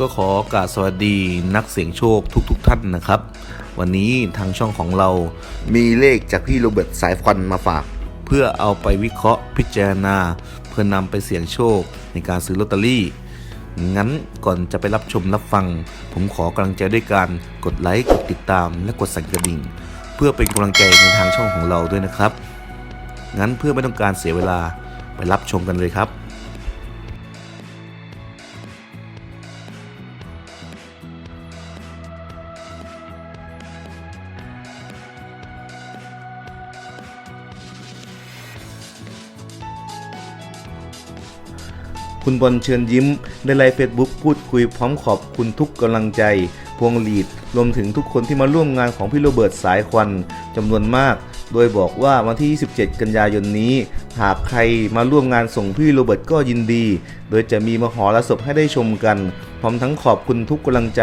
ก็ขอกราสสวัสดีนักเสี่ยงโชคทุกๆทท่านนะครับ วันนี้ทางช่องของเรามีเลขจากพี่โรเบิร์ตสายควันมาฝาก เพื่อเอาไปวิเคราะห์พิจารณา เพื่อนำไปเสี่ยงโชคในการซื้อลอตเตอรี่ งั้นก่อนจะไปรับชมรับฟัง ผมขอกำลังใจด้วยการกดไลค์กดติดตามและกดสั่นกระดิ่ง เพื่อเป็นกำลังใจในทางช่องของเราด้วยนะครับ งั้นเพื่อไม่ต้องการเสียเวลาไปรับชมกันเลยครับ คุณบอลเชิญยิ้ม ได้ไลฟ์เฟซบุ๊กพูดคุยพร้อมขอบคุณทุกกำลังใจ พวงหลีด รวมถึงทุกคนที่มาร่วมงานของพี่โรเบิร์ตสายควันจำนวนมาก โดยบอกว่าวันที่ 27 กันยายนนี้ หากใครมาร่วมงานส่งพี่โรเบิร์ตก็ยินดี โดยจะมีมหรสพให้ได้ชมกัน พร้อมทั้งขอบคุณทุกกำลังใจ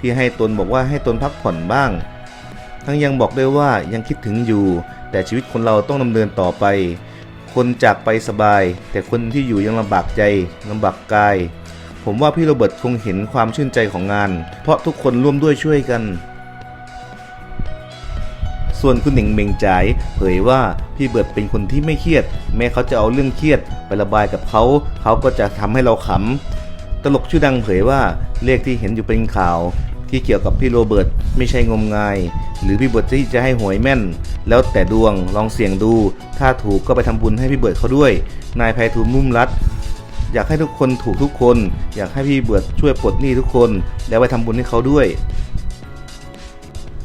ที่ให้ตนบอกว่าให้ตนพักผ่อนบ้าง ทั้งยังบอกด้วยว่ายังคิดถึงอยู่ แต่ชีวิตคนเราต้องดำเนินต่อไป คนจากไปสบาย แต่คนที่อยู่ยังลำบากใจลำบากกาย ผมว่าพี่โรเบิร์ตคงเห็นความชื่นใจของงาน เพราะทุกคนร่วมด้วยช่วยกัน ส่วนคุณหนิงเมงจ่ายเผยว่าพี่เบิร์ตเป็นคนที่ไม่เครียด แม้เขาจะเอาเรื่องเครียดไประบายกับเขา เขาก็จะทำให้เราขำตลกชื่อดังเผยว่าเลขที่เห็นอยู่เป็นข่าว ที่เกี่ยวกับพี่โรเบิร์ตไม่ใช่งมงาย หรือพี่เบิร์ตที่จะให้หวยแม่น แล้วแต่ดวงลองเสี่ยงดู ถ้าถูกก็ไปทำบุญให้พี่เบิร์ตเขาด้วย นายไพฑูรย์มุ่มรัตอยากให้ทุกคนถูกทุกคน อยากให้พี่เบิร์ตช่วยปลดหนี้ทุกคน แล้วไปทำบุญให้เขาด้วย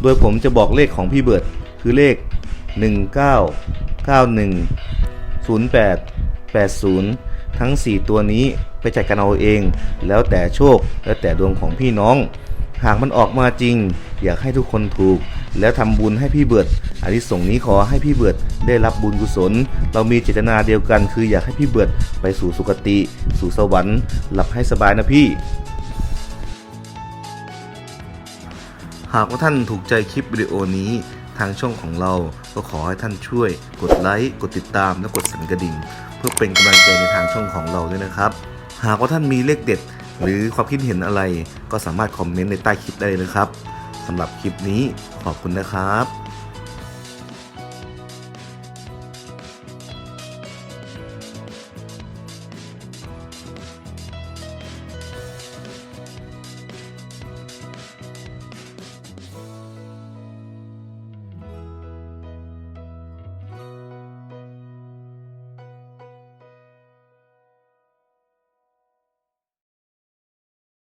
โดยผมจะบอกเลขของพี่เบิร์ตคือเลข 1991 08 80ทั้ง 4 ตัวนี้ไปจัดการเอาเอง แล้วแต่โชค แล้วแต่ดวงของพี่น้อง หากมันออกมาจริง อยากให้ทุกคนถูก แล้วทำบุญให้พี่เบิร์ดอันที่ส่งนี้ขอให้พี่เบิร์ดได้รับบุญกุศล เรามีเจตนาเดียวกัน คืออยากให้พี่เบิร์ดไปสู่สุคติ สู่สวรรค์ หลับให้สบายนะพี่ หากว่าท่านถูกใจคลิปวิดีโอนี้ทางช่องของเราก็ขอให้ท่านช่วย กดไลค์กดติดตามและกดสั่นกระดิ่ง เพื่อเป็นกำลังใจในทางช่องของเราด้วยนะครับ หากว่าท่านมีเลขเด็ด หรือความคิดเห็นอะไรก็สามารถคอมเมนต์ในใต้คลิปได้เลยนะครับสำหรับคลิปนี้ขอบคุณนะครับ